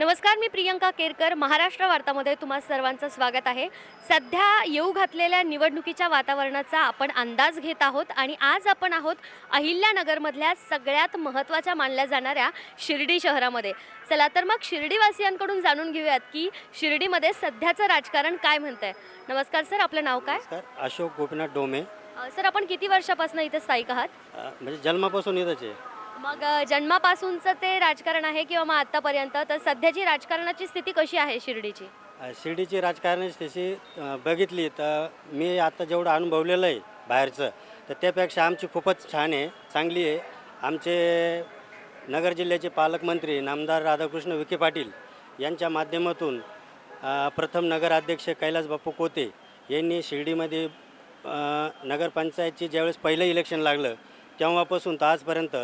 नमस्कार मी प्रियंका केरकर. महाराष्ट्र वार्तामध्ये तुम्हा सर्वांचं स्वागत आहे. सध्या येऊ घातलेल्या निवडणुकीच्या वातावरणाचा आपण अंदाज घेत आहोत आणि आज आपण आहोत अहिल्यानगरमधल्या सगळ्यात महत्त्वाच्या मानल्या जाणाऱ्या शिर्डी शहरामध्ये. चला तर मग शिर्डीवासियांकडून जाणून घेऊयात की शिर्डीमध्ये सध्याचं राजकारण काय म्हणतंय. नमस्कार सर. आपलं नाव काय? नमस्कार. अशोक गोपीनाथ डोमे. अ, सर आपण किती वर्षापासून इथे स्थायिक आहात? अ, म्हणजे जन्मापासून येतच आहे. मग जन्मापासूनचं ते राजकारण आहे किंवा मग आत्तापर्यंत तर सध्याची राजकारणाची स्थिती कशी आहे शिर्डीची? शिर्डीची राजकारणाची स्थिती बघितली तर मी आता जेवढं अनुभवलेलं आहे बाहेरचं तर त्यापेक्षा आमची खूपच छान आहे चांगली आहे. आमचे नगर जिल्ह्याचे पालकमंत्री नामदार राधाकृष्ण विखे पाटील यांच्या माध्यमातून प्रथम नगराध्यक्ष कैलास बापू कोते यांनी शिर्डीमध्ये अ, नगरपंचायतची ज्यावेळेस पहिलं इलेक्शन लागलं तेव्हापासून तर आजपर्यंत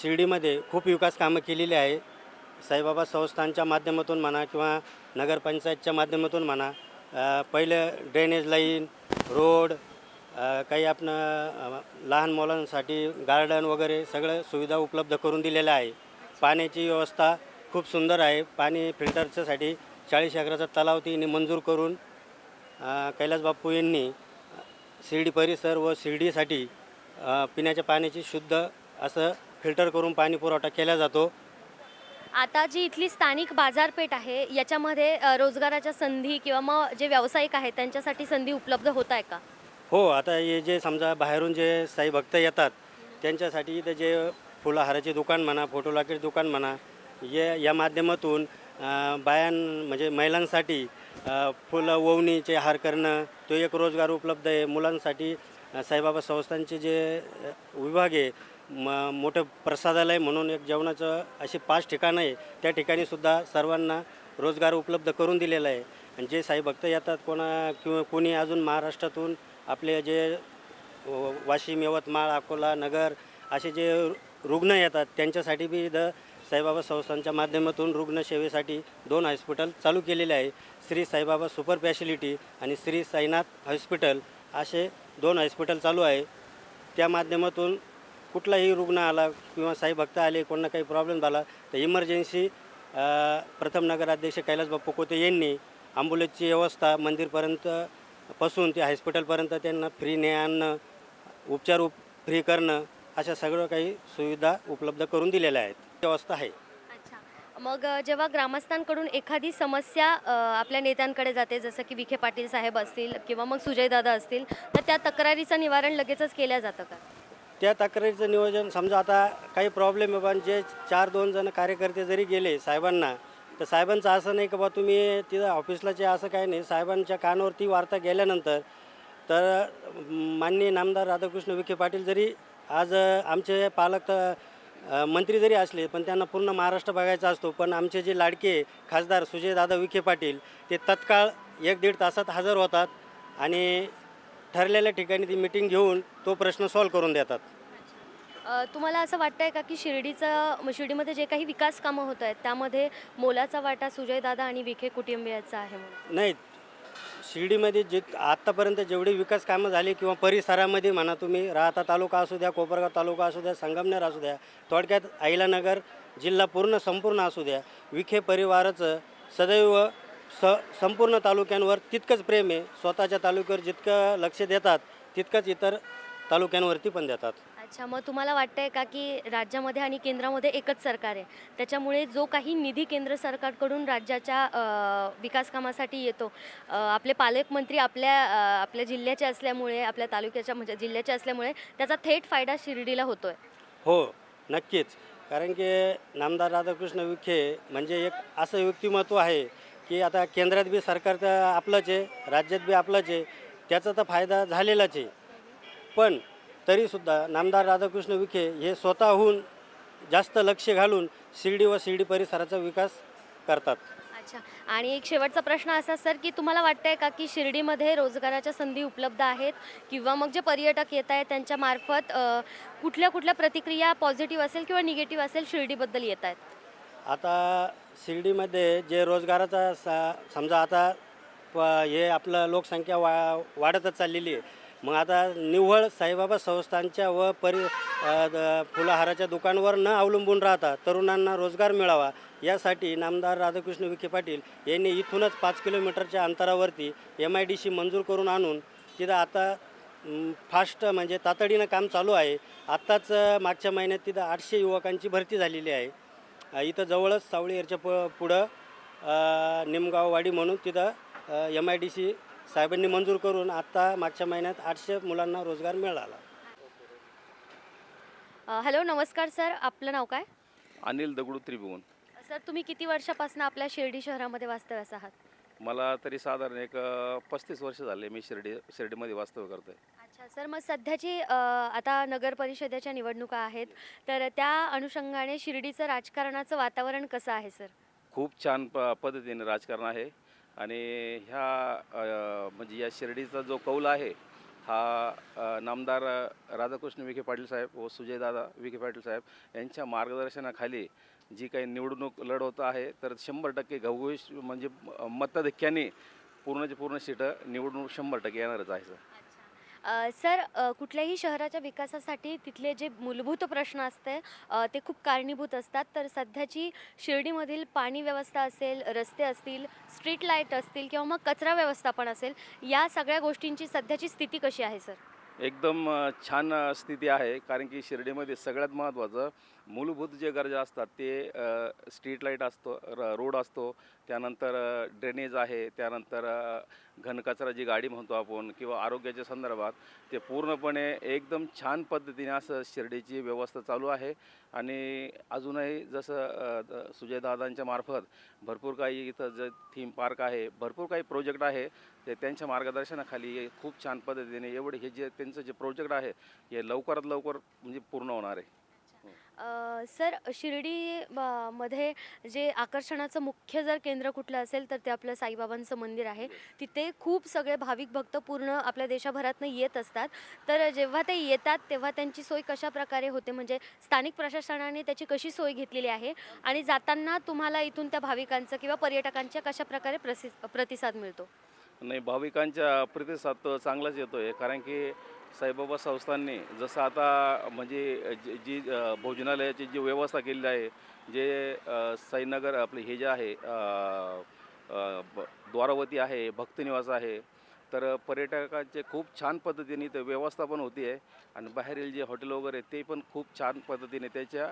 शिर्डीमध्ये खूप विकास कामं केलेली आहे. साईबाबा संस्थांच्या माध्यमातून म्हणा किंवा नगरपंचायतच्या माध्यमातून म्हणा पहिलं ड्रेनेज लाईन रोड काही आपण लहान मुलांसाठी गार्डन वगैरे सगळं सुविधा उपलब्ध करून दिलेल्या आहे. पाण्याची व्यवस्था खूप सुंदर आहे. पाणी फिल्टरच्यासाठी चाळीस एकराचा तलाव तिने मंजूर करून कैलास बाप्पू यांनी शिर्डी परिसर व शिर्डीसाठी पिण्याच्या पाण्याची शुद्ध असं फिल्टर करून पाणी पुरवठा केला जातो. आता जी इथली स्थानिक बाजारपेठ आहे याच्यामध्ये अ, रोजगाराच्या संधी किंवा मग जे व्यावसायिक आहेत त्यांच्यासाठी संधी उपलब्ध होत आहे का? हो आता हे जे समजा बाहेरून जे साई भक्त येतात त्यांच्यासाठी इथं जे फुलहाराचे दुकान म्हणा फोटोलाकेट दुकान म्हणा ये या माध्यमातून अ, बायां म्हणजे महिलांसाठी अ, फुलं ओवणीचे हार करणं तो एक रोजगार उपलब्ध आहे. मुलांसाठी अ, साईबाबा संस्थांचे जे अ, विभाग आहे म मोठं प्रसादालय म्हणून एक जेवणाचं असे पाच ठिकाणं आहे. त्या ठिकाणीसुद्धा सर्वांना रोजगार उपलब्ध करून दिलेला आहे. आणि जे साई भक्त येतात कोणा किंवा कोणी अजून महाराष्ट्रातून आपले जे वाशिम यवतमाळ अकोला नगर असे जे रुग्ण येतात त्यांच्यासाठी बी द साईबाबा संस्थांच्या माध्यमातून रुग्णसेवेसाठी दोन हॉस्पिटल चालू केलेले आहे. श्री साईबाबा सुपर फॅसिलिटी आणि श्री साईनाथ हॉस्पिटल असे दोन हॉस्पिटल चालू आहे. त्या माध्यमातून कुठलाही रुग्ण आला किंवा साई भक्त आले कोणाला काही प्रॉब्लेम झाला तर इमर्जन्सी प्रथम नगराध्यक्ष कैलास बाप्पू कोते यांनी ॲम्ब्युलन्सची व्यवस्था मंदिरपर्यंत पासून ते हॉस्पिटलपर्यंत त्यांना फ्री ने आणणं उपचार उप फ्री करणं अशा सगळं काही सुविधा उपलब्ध करून दिलेल्या आहेत. व्यवस्था आहे. अच्छा. मग जेव्हा ग्रामस्थांकडून एखादी समस्या आपल्या नेत्यांकडे जाते जसं की विखे पाटील साहेब असतील किंवा मग सुजयदादा असतील तर त्या तक्रारीचं निवारण लगेचच केलं जातं का? त्या तक्रारीचं नियोजन समजा आता काही प्रॉब्लेम आहे पण जे चार दोन जण कार्यकर्ते जरी गेले साहेबांना तर साहेबांचं असं नाही की बा तुम्ही तिथं ऑफिसला जे असं काही नाही साहेबांच्या कानावरती वार्ता गेल्यानंतर तर माननीय नामदार राधाकृष्ण विखे पाटील जरी आज आमचे पालक तर मंत्री जरी असले पण त्यांना पूर्ण महाराष्ट्र बघायचा असतो पण आमचे जे लाडके खासदार सुजयदादा विखे पाटील ते तत्काळ एक दीड तासात हजर होतात आणि ठरलेल्या ठिकाणी ती मिटिंग घेऊन तो प्रश्न सॉल्व करून देतात. तुम्हाला असं वाटतंय का की शिर्डीचं शिर्डीमध्ये जे काही विकास कामं होत आहेत त्यामध्ये मोलाचा वाटा सुजयदादा आणि विखे कुटुंबियाचा आहे म्हणून? नाही शिर्डीमध्ये जे आत्तापर्यंत जेवढी विकास कामं झाली किंवा परिसरामध्ये म्हणा तुम्ही राहता तालुका असू द्या कोपरगाव तालुका असू द्या संगमनेर असू द्या थोडक्यात आईलानगर जिल्हा पूर्ण संपूर्ण असू द्या विखे परिवाराचं सदैव स संपूर्ण तालुक्यांवर तितकंच प्रेम आहे. स्वतःच्या तालुक्यावर जितकं लक्ष देतात तितकंच इतर तालुक्यांवरती पण देतात. अच्छा मग तुम्हाला वाटतंय का की राज्यामध्ये आणि केंद्रामध्ये एकच सरकार आहे? त्याच्यामुळे जो काही निधी केंद्र सरकारकडून राज्याच्या अ, विकास कामासाठी येतो अ, आपले पालकमंत्री आपल्या अ, आपल्या जिल्ह्याचे असल्यामुळे आपल्या तालुक्याच्या म्हणजे जिल्ह्याचे असल्यामुळे त्याचा थेट फायदा शिर्डीला होतोय. हो नक्कीच. कारण की नामदार राधाकृष्ण विखे म्हणजे एक असं व्यक्तिमत्व आहे की आता केंद्रात बी सरकार तर आपलंच आहे राज्यात बी आपलंच आहे त्याचा तर फायदा झालेलाच आहे. पण तरीसुद्धा नामदार राधाकृष्ण विखे हे स्वतःहून जास्त लक्ष घालून शिर्डी व शिर्डी परिसराचा विकास करतात. अच्छा. आणि एक शेवटचा प्रश्न असा सर की तुम्हाला वाटतंय का की शिर्डीमध्ये रोजगाराच्या संधी उपलब्ध आहेत? किंवा मग जे पर्यटक येत आहेत त्यांच्या मार्फत अ, कुठल्या कुठल्या प्रतिक्रिया पॉझिटिव्ह असेल किंवा निगेटिव्ह असेल शिर्डीबद्दल येत आहेत? आता शिर्डीमध्ये जे रोजगाराचा सा समजा आता प हे आपलं लोकसंख्या वा वाढतच चाललेली आहे. मग आता निव्वळ साईबाबा संस्थांच्या व परि फुलाहाराच्या द- फुलहाराच्या न अवलंबून राहता तरुणांना रोजगार मिळावा यासाठी नामदार राधाकृष्ण विखे पाटील यांनी इथूनच पाच किलोमीटरच्या अंतरावरती एम आय डी सी मंजूर करून आणून तिथं आता फास्ट म्हणजे तातडीनं काम चालू आहे. आत्ताच मागच्या महिन्यात तिथं आठशे युवकांची भरती झालेली आहे. इथं जवळच सावळी याच्या प पुढं निमगाववाडी म्हणून तिथं एम आय डी सी साहेबांनी मंजूर करून आत्ता मागच्या महिन्यात आठशे मुलांना रोजगार मिळाला. अ, हॅलो नमस्कार सर. आपलं नाव काय? अनिल दगडू त्रिभुवन. सर तुम्ही किती वर्षापासून आपल्या शिर्डी शहरामध्ये वास्तव्यास आहात? मला तरी साधारण एक पस्तीस वर्ष झाले मी शिर्डी शिर्डीमध्ये वास्तव्य करतोय. अच्छा सर. मग सध्याची अ, आता नगर परिषदेच्या निवडणुका आहेत. तर त्या अनुषंगाने शिर्डीचं राजकारणाचं वातावरण कसं आहे सर? खूप छान प पद्धतीने राजकारण आहे. आणि ह्या म्हणजे या शिर्डीचा जो कौल आहे हा नामदार राधाकृष्ण विखे पाटील साहेब व सुजयदादा विखे पाटील साहेब यांच्या मार्गदर्शनाखाली जी काही निवडणूक लढवत आहे तर शंभर टक्के घवघवीस म्हणजे म- मतधक्क्याने पूर्णची पूर्ण सीटं निवडणूक शंभर टक्के येणारच आहे सर. सर कुठल्याही शहराच्या विकासासाठी तिथले जे मूलभूत प्रश्न असते ते खूप कारणीभूत असतात. तर सध्याची शिर्डीमधील पाणी व्यवस्था असेल रस्ते असतील स्ट्रीट लाइट असतील किंवा मग कचरा व्यवस्थापन असेल या सगळ्या गोष्टींची सध्याची स्थिती कशी आहे सर? एकदम छान स्थिती आहे. कारण की शिर्डीमध्ये सगळ्यात महत्त्वाचं मूलभूत जे गरजा असतात ते स्ट्रीट लाइट असतो र रोड असतो त्यानंतर ड्रेनेज आहे त्यानंतर घनकचरा जी गाडी म्हणतो आपण किंवा आरोग्याच्या संदर्भात ते पूर्णपणे एकदम छान पद्धतीने असं शिर्डीची व्यवस्था चालू आहे. आणि अजूनही जसं सुजयदादांच्या मार्फत भरपूर काही इथं जे थीम पार्क आहे भरपूर काही प्रोजेक्ट आहे ते त्यांच्या मार्गदर्शनाखाली खूप छान पद्धतीने एवढे हे जे त्यांचं जे प्रोजेक्ट आहे हे लवकरात लवकर म्हणजे पूर्ण होणार आहे. सर शिर्डी मध्ये जे आकर्षणाचं मुख्य जर केंद्र कुठलं असेल तर ते आपलं साईबाबांचं मंदिर आहे. तिथे खूप सगळे भाविक भक्त पूर्ण आपल्या देशाभरातनं येत असतात. तर जेव्हा ते येतात तेव्हा त्यांची सोय कशा प्रकारे होते? म्हणजे स्थानिक प्रशासनाने त्याची कशी सोय घेतलेली आहे? आणि जाताना तुम्हाला इथून त्या भाविकांचं किंवा पर्यटकांच्या कशा प्रकारे प्रसि प्रतिसाद मिळतो? नाही भाविकांच्या प्रतिसाद तर चांगलाच येतो आहे कारण की साईबाबा संस्थांनी जसं आता म्हणजे जी जी भोजनालयाची जी व्यवस्था केलेली आहे जे साईनगर आपले हे जे आहे द्वारावती आहे भक्तनिवास आहे तर पर्यटकांचे खूप छान पद्धतीने ते व्यवस्था पण होती आहे आणि बाहेरील जे हॉटेल वगैरे ते पण खूप छान पद्धतीने त्याच्या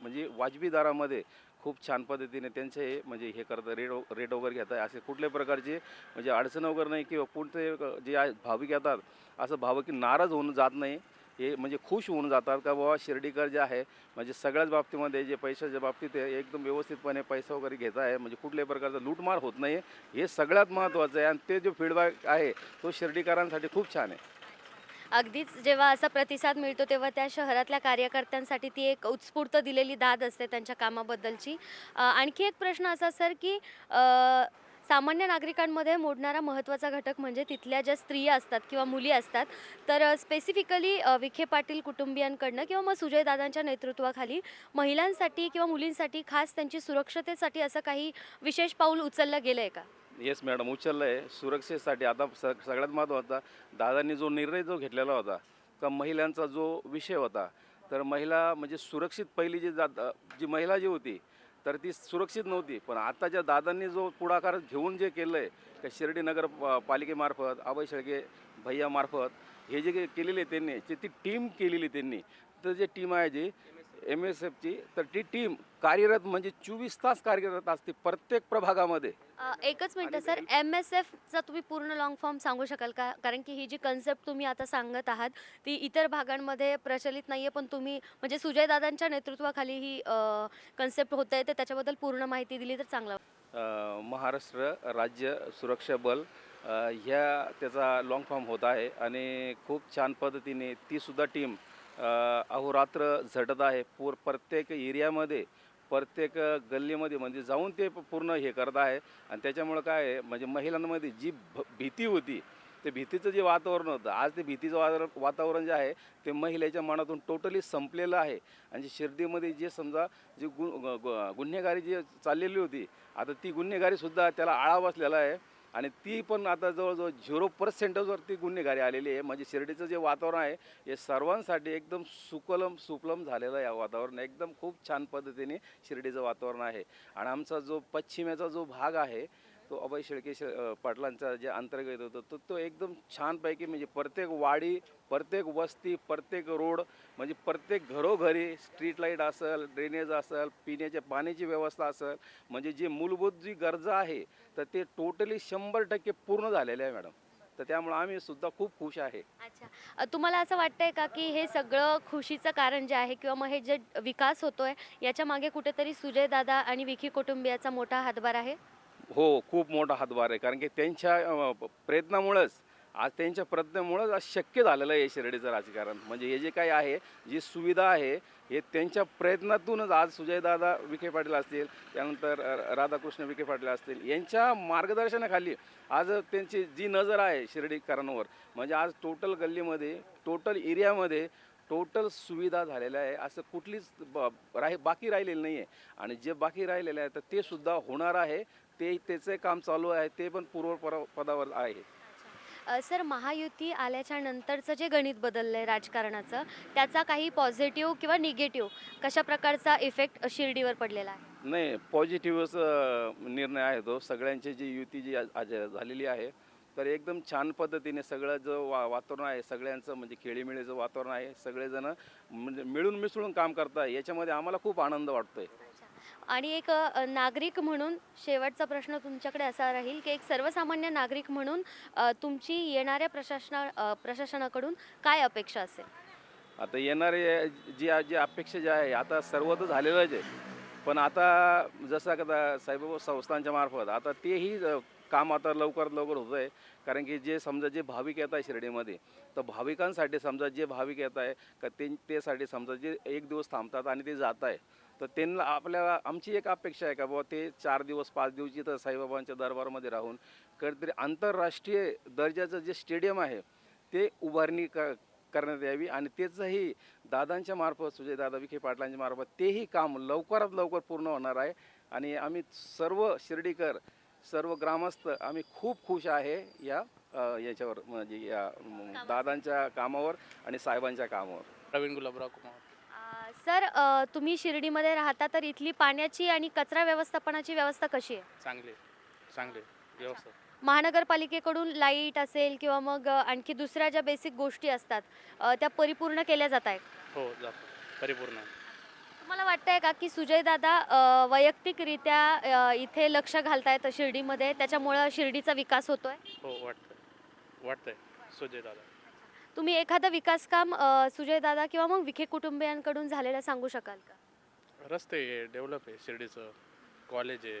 म्हणजे वाजवी दरामध्ये खूप छान पद्धतीने त्यांचे हे म्हणजे हे करतं रेट रेड रेट वगैरे घेत आहे. असे कुठल्याही प्रकारचे म्हणजे अडचण वगैरे नाही किंवा कोणते जे आहे भाविक येतात असं भाविक नाराज होऊन जात नाही. हे म्हणजे खुश होऊन जातात का बाबा शिर्डीकर जे आहे म्हणजे सगळ्याच बाबतीमध्ये जे पैशाच्या बाबतीत आहे एकदम व्यवस्थितपणे पैसा वगैरे घेत आहे म्हणजे कुठल्याही प्रकारचा लूटमार होत नाही. हे सगळ्यात महत्त्वाचं आहे आणि ते जो फीडबॅक आहे तो शिर्डीकरांसाठी खूप छान आहे. अगदीच जेव्हा असा प्रतिसाद मिळतो तेव्हा त्या शहरातल्या कार्यकर्त्यांसाठी ती एक उत्स्फूर्त दिलेली दाद असते त्यांच्या कामाबद्दलची. आणखी एक प्रश्न असा सर की सामान्य नागरिकांमध्ये मोडणारा महत्त्वाचा घटक म्हणजे तिथल्या ज्या स्त्रिया असतात किंवा मुली असतात तर स्पेसिफिकली विखे पाटील कुटुंबियांकडनं किंवा मग सुजयदादांच्या नेतृत्वाखाली महिलांसाठी किंवा मुलींसाठी खास त्यांची सुरक्षतेसाठी असं काही विशेष पाऊल उचललं गेलं आहे का? Yes madam. उचललं आहे सुरक्षेसाठी आता स सगळ्यात महत्त्वाचा दादांनी जो निर्णय जो घेतलेला होता का महिलांचा जो विषय होता तर महिला म्हणजे सुरक्षित पहिली जी जात जी महिला जी होती तर ती सुरक्षित नव्हती. पण आताच्या दादांनी जो पुढाकार घेऊन जे केलं आहे त्या शिर्डी नगर प- पालिकेमार्फत अभय शेळके भैयामार्फत हे जे काही केलेले आहे त्यांनी जे ती टीम केलेली त्यांनी तर जे टीम आहे जी एम एस एफची तर ती टीम कार्यरत म्हणजे चोवीस तास कार्यरत असते प्रत्येक प्रभागामध्ये. एकच मिनटं सर एम एस एफचा तुम्ही पूर्ण लॉंग फॉर्म सांगू शकाल का? कारण की ही जी कन्सेप्ट तुम्ही आता सांगत आहात ती इतर भागांमध्ये प्रचलित नाही आहे पण तुम्ही म्हणजे सुजयदादांच्या नेतृत्वाखाली ही कन्सेप्ट होत आहे तर त्याच्याबद्दल पूर्ण माहिती दिली तर चांगलं. महाराष्ट्र राज्य सुरक्षा बल ह्या त्याचा लाँग फॉर्म होत आहे आणि खूप छान पद्धतीने तीसुद्धा टीम अहोरात्र झटत आहे. पूर प्रत्येक एरियामध्ये प्रत्येक गल्लीमध्ये म्हणजे जाऊन ते पूर्ण हे करत आहे. आणि त्याच्यामुळं काय आहे म्हणजे महिलांमध्ये जी भ भीती होती ते भीतीचं जे वातावरण होतं आज ते भीतीचं वातावरण वातावरण जे आहे ते महिलेच्या मनातून टोटली संपलेलं आहे. आणि शिर्डीमध्ये जे समजा जी गु ग- गुन्हेगारी जी चाललेली होती आता ती गुन्हेगारीसुद्धा त्याला आळा बसलेला आहे. आणि ती पण आता जवळजवळ झिरो पर्सेंटेजवरती गुन्हेगारी आलेली आहे. म्हणजे शिर्डीचं जे वातावरण आहे हे सर्वांसाठी एकदम सुकलम सुपलम झालेलं आहे वातावरण. एकदम खूप छान पद्धतीने शिर्डीचं वातावरण आहे. आणि आमचा जो पश्चिमेचा जो भाग आहे तो अभय शेळके पाटलांचा जे अंतर्गत होतो तो तो एकदम छानपैकी म्हणजे प्रत्येक वाडी प्रत्येक वस्ती प्रत्येक रोड म्हणजे प्रत्येक घरोघरी स्ट्रीट लाइट असेल ड्रेनेज असेल पिण्याच्या पाण्याची व्यवस्था असेल म्हणजे जी मूलभूत जी गरजा आहे तर ते टोटली शंभर टक्के पूर्ण झालेले आहे मॅडम. तर त्यामुळे आम्ही सुद्धा खूप खुश आहे. अच्छा. तुम्हाला असं वाटतंय का की हे सगळं खुशीचं कारण जे आहे किंवा मग हे जे विकास होतोय याच्या मागे कुठेतरी सुजय दादा आणि विखी कुटुंबियाचा मोठा हातभार आहे? हो खूप मोठा हातभार आहे. कारण की त्यांच्या प्रयत्नामुळंच आज त्यांच्या प्रयत्नामुळंच आज शक्य झालेलं आहे शिर्डीचं राजकारण. म्हणजे हे जे काही आहे जी सुविधा आहे हे त्यांच्या प्रयत्नातूनच आज सुजयदादा विखे पाटील असतील त्यानंतर राधाकृष्ण विखे पाटील असतील यांच्या मार्गदर्शनाखाली आज त्यांची जी नजर आहे शिर्डीकरांवर म्हणजे आज टोटल गल्लीमध्ये टोटल एरियामध्ये टोटल सुविधा झालेल्या आहे. असं कुठलीच ब- राही बाकी राहिलेलं नाही आहे आणि जे बाकी राहिलेलं आहे तर ते सुद्धा होणार आहे. ते त्याचे काम चालू आहे ते पण पूर्व पदावर आहे. अ, सर महायुती आल्याच्या नंतरचं जे गणित बदललं आहे राजकारणाचं त्याचा काही पॉझिटिव्ह किंवा निगेटिव्ह कशा प्रकारचा इफेक्ट शिर्डीवर पडलेला आहे? नाही पॉझिटिव्हच निर्णय आहे तो. सगळ्यांची जी युती जी आज- आज झालेली आहे तर एकदम छान पद्धतीने सगळं जो वा वातावरण आहे सगळ्यांचं म्हणजे खेळीमेळीचं वातावरण आहे सगळेजण म्हणजे मिळून मिसळून काम करताय याच्यामध्ये आम्हाला खूप आनंद वाटतोय. आणि एक नागरिक म्हणून शेवटचा प्रश्न तुमच्याकडे असा राहील की एक सर्वसामान्य नागरिक म्हणून तुमची येणाऱ्या प्रशासना प्रशासनाकडून काय अपेक्षा असेल? आता येणारे जी जी अपेक्षा जी आहे आता सर्व तर झालेलंच आहे. पण आता जसं आता साईबाबा संस्थांच्या मार्फत आता तेही काम आता लवकरात लवकर होतं आहे. कारण की जे समजा जे भाविक येत आहे शिर्डीमध्ये तर भाविकांसाठी समजा जे भाविक येत आहे का ते त्यासाठी समजा जे एक दिवस थांबतात आणि ते जात आहे तर त्यांना आपल्याला आमची एक अपेक्षा आहे का बाबा ते चार दिवस पाच दिवस इथं साईबाबांच्या दरबारमध्ये राहून कधीतरी आंतरराष्ट्रीय दर्जाचं जे स्टेडियम आहे ते उभारणी क करण्यात यावी आणि त्याचंही दादांच्या मार्फत सुजय दादा विखे पाटलांच्या मार्फत तेही काम लवकरात लवकर पूर्ण होणार आहे. आणि आम्ही सर्व शिर्डीकर सर्व ग्रामस्थ आम्ही खूप खुश आहे या अ, याच्यावर म्हणजे या म, दादांच्या कामावर आणि साहेबांच्या कामावर. प्रवीण गुलाबराव कुमार. सर अ, तुम्ही शिर्डीमध्ये राहता तर इथली पाण्याची आणि कचरा व्यवस्थापनाची व्यवस्था कशी आहे? चांगले चांगले व्यवस्था महानगरपालिकेकडून लाइट असेल किंवा मग अ, आणखी दुसऱ्या ज्या बेसिक गोष्टी असतात अ, त्या परिपूर्ण केल्या जात आहेत? हो जातो. परिपूर्ण तुम्हाला वाटतंय का की सुजयदादा अ, वैयक्तिकरित्या इथे लक्ष घालतायत शिर्डीमध्ये त्याच्यामुळं शिर्डीचा विकास होतोय? हो वाटतंय. वाटतंय. सुजय दादा तुम्ही एखादं विकास काम सुजयदादा किंवा मग विखे कुटुंबियांकडून झालेलं सांगू शकाल का? रस्ते आहे डेव्हलप आहे शिर्डीचं कॉलेज आहे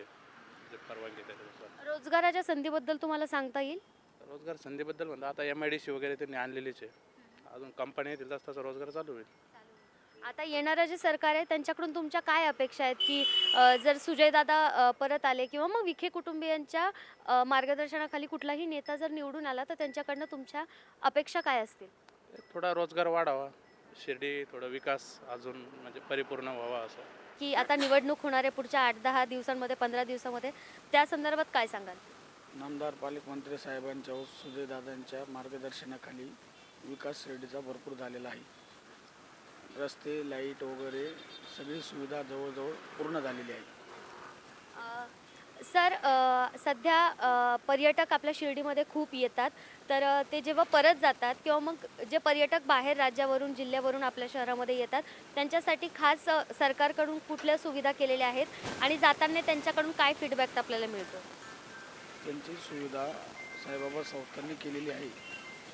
जे परवानगी त्याच्यानुसार रोजगाराच्या संधीबद्दल तुम्हाला सांगता येईल? रोजगार संधीबद्दल म्हणता आता एम आय डी सी वगैरे त्यांनी आणलेलीच आहे. अजून कंपनी येतील तसं तसा रोजगार चालू होईल आता येणारं जे सरकार आहे त्यांच्याकडून तुमच्या काय अपेक्षा आहेत की अ, जर सुजयदादा अ, परत आले किंवा मग विखे कुटुंबियांच्या अ, मार्गदर्शनाखाली कुठलाही नेता जर निवडून आला तर त्यांच्याकडनं तुमच्या अपेक्षा काय असतील? थोडा रोजगार वाढावा शिर्डी थोडा विकास अजून म्हणजे परिपूर्ण व्हावा असं. की आता निवडणूक होणार आहे पुढच्या आठ दहा दिवसांमध्ये पंधरा दिवसामध्ये त्या संदर्भात काय सांगाल? नामदार पालकमंत्री साहेबांच्या व सुजयदादांच्या मार्गदर्शनाखाली विकास शिर्डीचा भरपूर झालेला आहे. रस्ते लाइट वगैरे सगळी सुविधा जवळजवळ पूर्ण झालेली आहे. सर अ, सध्या अ, पर्यटक आपल्या शिर्डीमध्ये खूप येतात. तर अ, ते जेव्हा परत जातात किंवा मग जे पर्यटक बाहेर राज्यावरून जिल्ह्यावरून आपल्या शहरामध्ये येतात त्यांच्यासाठी खास अ, सरकारकडून कुठल्या सुविधा केलेल्या आहेत आणि जाताना त्यांच्याकडून काय फीडबॅक आपल्याला मिळतो? त्यांची सुविधा साईबाबा संस्थांनी केलेली आहे.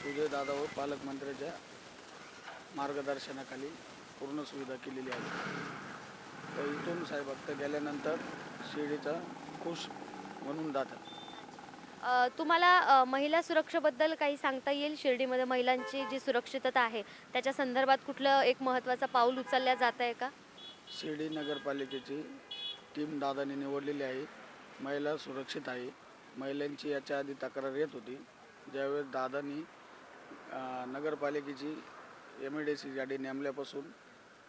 सुजयदादा व पालकमंत्र्याच्या मार्गदर्शनाखाली पूर्ण सुविधा केलेली आहे. तर इथून साईभक्त गेल्यानंतर शिर्डीचा खुश म्हणून जातात. अ, तुम्हाला अ, महिला सुरक्षेबद्दल काही सांगता येईल? शिर्डीमध्ये महिलांची जी सुरक्षितता आहे त्याच्या संदर्भात कुठलं एक महत्त्वाचं पाऊल उचलल्या जात आहे का? शिर्डी नगरपालिकेची टीम दादाने निवडलेली आहे. महिला सुरक्षित आहे. महिलांची याच्या आधी तक्रार येत होती. ज्यावेळेस दादानी अं, नगरपालिकेची एम ए डी सी गाडी नेमल्यापासून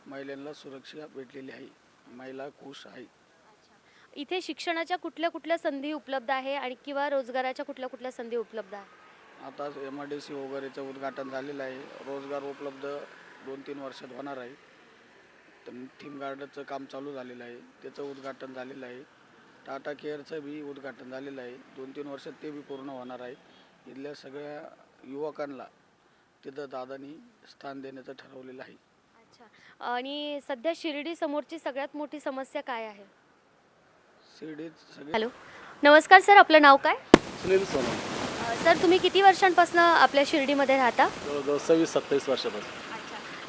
महिलांना सुरक्षा भेटलेली आहे. महिला खुश आहे इथे शिक्षणाच्या कुठल्या कुठल्या संधी उपलब्ध आहे आणि किंवा रोजगाराच्या कुठल्या कुठल्या संधी उपलब्ध आहे? आता एम आय डी सी वगैरेचं उद्घाटन झालेलं आहे. रोजगार उपलब्ध दोन तीन वर्षात होणार आहे. तर थीम गार्डनचं काम चालू झालेलं आहे. त्याचं उद्घाटन झालेलं आहे. टाटा केअरचं बी उद्घाटन झालेलं आहे. दोन तीन वर्षात ते बी पूर्ण होणार आहे. इथल्या सगळ्या युवकांना तिथं दादानी स्थान देण्याचं ठरवलेलं आहे. अच्छा. आणि सध्या शिर्डी समोरची सगळ्यात मोठी समस्या काय आहे? शिर्डीत सगळे हॅलो. नमस्कार सर आपलं नाव काय? सुनील सोनम. अ, सर तुम्ही किती वर्षांपासून आपल्या शिर्डीमध्ये राहता? जवळजवळ सव्वीस सत्तावीस वर्षापासून.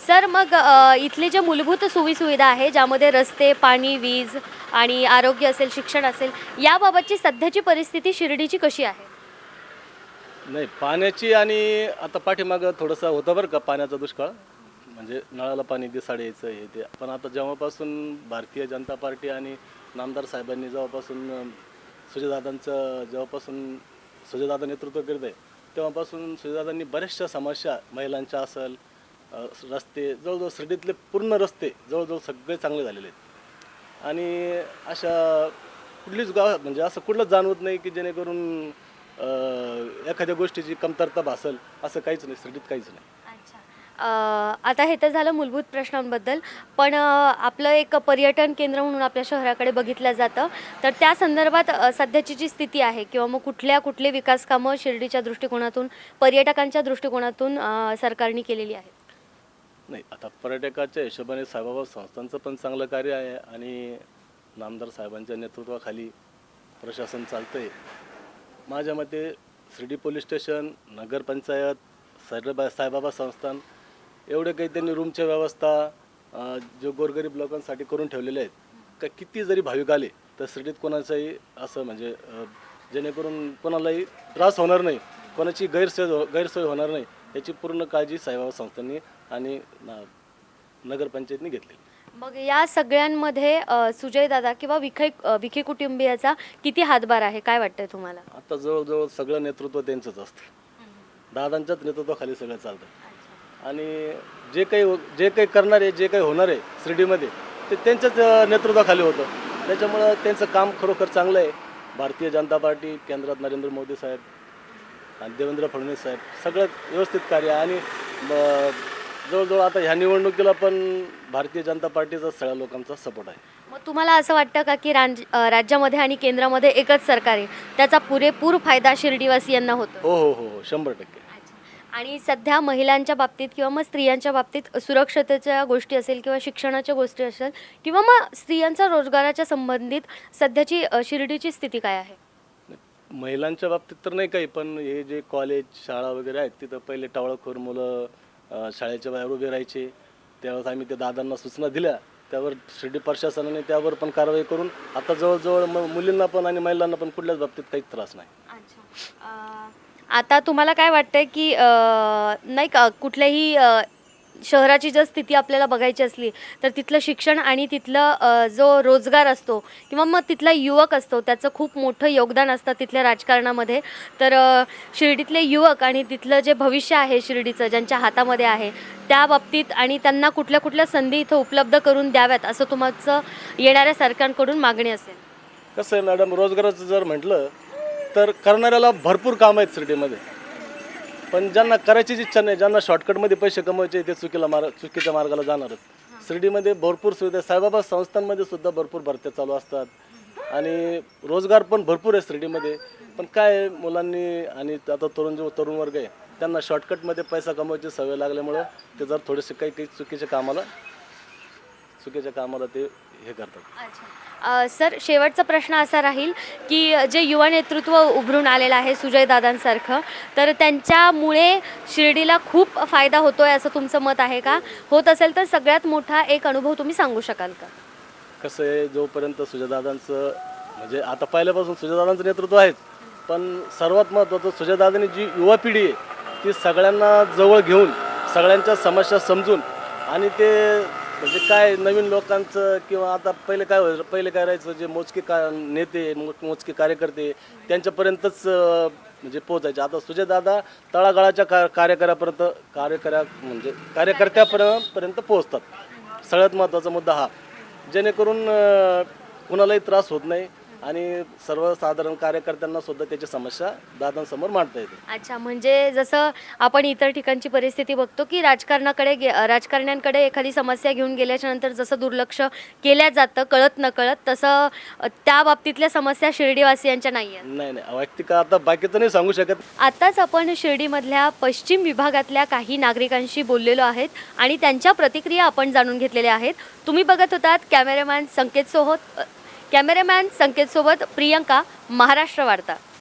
सर मग अ, इथले जे मूलभूत सोयीसुविधा आहे ज्यामध्ये रस्ते पाणी वीज आणि आरोग्य असेल शिक्षण असेल याबाबतची सध्याची परिस्थिती शिर्डीची कशी आहे? नाही पाण्याची आणि आता पाठीमागं थोडंसं होतं बरं का पाण्याचा दुष्काळ. म्हणजे नळाला पाणी दिसाड यायचं हे ते. पण आता जेव्हापासून भारतीय जनता पार्टी आणि नामदार साहेबांनी जेव्हापासून सुजयदादांचं जेव्हापासून सुजयदादा नेतृत्व करत आहे तेव्हापासून सुजयदादांनी बऱ्याचशा समस्या महिलांच्या असेल रस्ते जवळजवळ शिर्डीतले पूर्ण रस्ते जवळजवळ सगळे चांगले झालेले आहेत. आणि अशा कुठलीच गाव म्हणजे असं कुठलंच जाणवत नाही की जेणेकरून एखाद्या गोष्टीची कमतरता भासल असं काहीच नाही शिर्डीत काहीच नाही. आता हे तर झालं मूलभूत प्रश्नांबद्दल पण आपलं एक पर्यटन केंद्र म्हणून आपल्या शहराकडे बघितलं जातं. तर त्या संदर्भात सध्याची जी स्थिती आहे किंवा मग कुठल्या कुठले विकास कामं शिर्डीच्या दृष्टिकोनातून पर्यटकांच्या दृष्टिकोनातून सरकारने केलेली आहेत? नाही आता पर्यटकाच्या हिशोबाने साईबाबा संस्थांचं पण चांगलं कार्य आहे आणि नामदार साहेबांच्या नेतृत्वाखाली प्रशासन चालतं आहे माझ्या मते शिर्डी पोलीस स्टेशन नगरपंचायत साईबाबा साईबाबा संस्थान एवढे काही त्यांनी रूमच्या व्यवस्था जो गोरगरीब लोकांसाठी करून ठेवलेले आहेत का किती जरी भाविक आले तर शिर्डीत कोणाचाही असं म्हणजे जेणेकरून कोणालाही त्रास होणार नाही कोणाची गैरसोय हो- गैरसोय होणार नाही याची पूर्ण काळजी साईबाबा संस्थांनी आणि नगरपंचायतनी घेतली मग या सगळ्यांमध्ये अ, सुजयदादा किंवा विखे विखे कुटुंबियाचा किती हातभार आहे? काय वाटतंय तुम्हाला? आता जवळजवळ सगळं नेतृत्व त्यांचंच असतं. दादांच्याच नेतृत्वाखाली सगळं चालतं. आणि जे काही जे काही करणार आहे जे काही होणार आहे शिर्डीमध्ये ते त्यांच्याच नेतृत्वाखाली होतं. त्याच्यामुळं त्यांचं काम खरोखर चांगलं आहे. भारतीय जनता पार्टी केंद्रात नरेंद्र मोदी साहेब आणि देवेंद्र फडणवीस साहेब सगळं व्यवस्थित कार्य आहे. आणि जवळजवळ आता ह्या निवडणुकीला पण भारतीय जनता पार्टीचा सगळ्या लोकांचा सपोर्ट आहे. मग तुम्हाला असं वाटतं का की राज राज्यामध्ये आणि केंद्रामध्ये एकच सरकार आहे? त्याचा पुरेपूर फायदा शिर्डीवासियांना होतो. हो हो हो हो. शंभर टक्के. आणि सध्या महिलांच्या बाबतीत किंवा मग स्त्रियांच्या बाबतीत सुरक्षतेच्या गोष्टी असेल किंवा शिक्षणाच्या गोष्टी असेल किंवा मग स्त्रियांचा रोजगाराच्या संबंधित सध्याची अ, शिर्डीची स्थिती काय आहे? महिलांच्या बाबतीत तर नाही काही पण हे जे कॉलेज शाळा वगैरे आहेत तिथं पहिले टावळखोर मुलं अं, शाळेच्या बाहेर उभे राहायचे. त्यावेळेस आम्ही त्या दादांना सूचना दिल्या. त्यावर शिर्डी प्रशासनाने त्यावर पण कारवाई करून आता जवळजवळ म मुलींना पण आणि महिलांना पण कुठल्याच बाबतीत काहीच त्रास नाही. आता तुम्हाला काय वाटतंय की नाही का कुठल्याही शहराची जर स्थिती आपल्याला बघायची असली तर तिथलं शिक्षण आणि तिथलं जो रोजगार असतो किंवा मग तिथला युवक असतो त्याचं खूप मोठं योगदान असतं तिथल्या राजकारणामध्ये. तर शिर्डीतले युवक आणि तिथलं जे भविष्य आहे शिर्डीचं ज्यांच्या हातामध्ये आहे त्या बाबतीत आणि त्यांना कुठल्या कुठल्या संधी इथं उपलब्ध करून द्याव्यात असं तुमचं येणाऱ्या सरकारकडून मागणी असेल. कसं आहे मॅडम रोजगाराचं जर म्हटलं तर करणाऱ्याला भरपूर काम आहेत सिटीमध्ये पण ज्यांना करायचीच इच्छा नाही ज्यांना शॉर्टकटमध्ये पैसे कमवायचे ते चुकीला मार्ग चुकीच्या मार्गाला जाणारच शिर्डीमध्ये भरपूर सुविधा आहे. साईबाबा संस्थांमध्ये सुद्धा भरपूर भरत्या चालू असतात. आणि रोजगार पण भरपूर आहे शिर्डीमध्ये. पण काय आहे, मुलांनी आणि आता तरुण जो तरुण वर्ग आहे त्यांना शॉर्टकटमध्ये पैसा कमवायची सवय लागल्यामुळं ते जर थोडेसे काही काही चुकीच्या कामाला चुकीच्या कामाला ते हे करतात. सर शेवटचा प्रश्न असा राहील की जे युवा नेतृत्व उभरून आलेलं आहे सुजय दादांसारखं तर त्यांच्यामुळे शिर्डीला खूप फायदा होतोय असं तुमचं मत आहे का? होत असेल तर सगळ्यात मोठा एक अनुभव तुम्ही सांगू शकाल का? कसं आहे जोपर्यंत सुजयदादांचं म्हणजे आता पहिल्यापासून सुजयदादांचं नेतृत्व आहेच पण सर्वात महत्त्वाचं सुजयदादांनी जी युवा पिढी आहे ती सगळ्यांना जवळ घेऊन सगळ्यांच्या समस्या समजून आणि ते म्हणजे काय नवीन लोकांचं किंवा आता पहिले काय व्हायचं पहिले काय राहायचं जे मोजके का नेते मो- मोजके कार्यकर्ते त्यांच्यापर्यंतच अं, म्हणजे पोहोचायचे. आता सुजयदादा तळागाळाच्या का कार्यकर्त्यापर्यंत कार्यकर्या म्हणजे कार्यकर्त्यापर्यंत पर्यंत पोहोचतात. सगळ्यात महत्त्वाचा मुद्दा हा. जेणेकरून अं, कुणालाही त्रास होत नाही. आणि सर्वसाधारण कार्यकर्त्यांना सुद्धा त्याची समस्या दादांसमोर मांडता येते. अच्छा म्हणजे जसं आपण इतर ठिकाणची परिस्थिती बघतो की राजकारणाकडे गे राजकारण्यांकडे एखादी समस्या घेऊन गेल्याच्यानंतर जसं दुर्लक्ष केल्या जातं कळत नकळत तसं अ, त्या बाबतीतल्या समस्या शिर्डीवासियांच्या नाही आहेत नाही नाही वैयक्तिक आता बाकीचं नाही सांगू शकत. आताच आपण शिर्डीमधल्या पश्चिम विभागातल्या काही नागरिकांशी बोललेलो आहेत आणि त्यांच्या प्रतिक्रिया आपण जाणून घेतलेल्या आहेत. तुम्ही बघत होतात कॅमेरामॅन संकेत सोबत कॅमेरामॅन संकेतसोबत प्रियंका महाराष्ट्र वार्ता.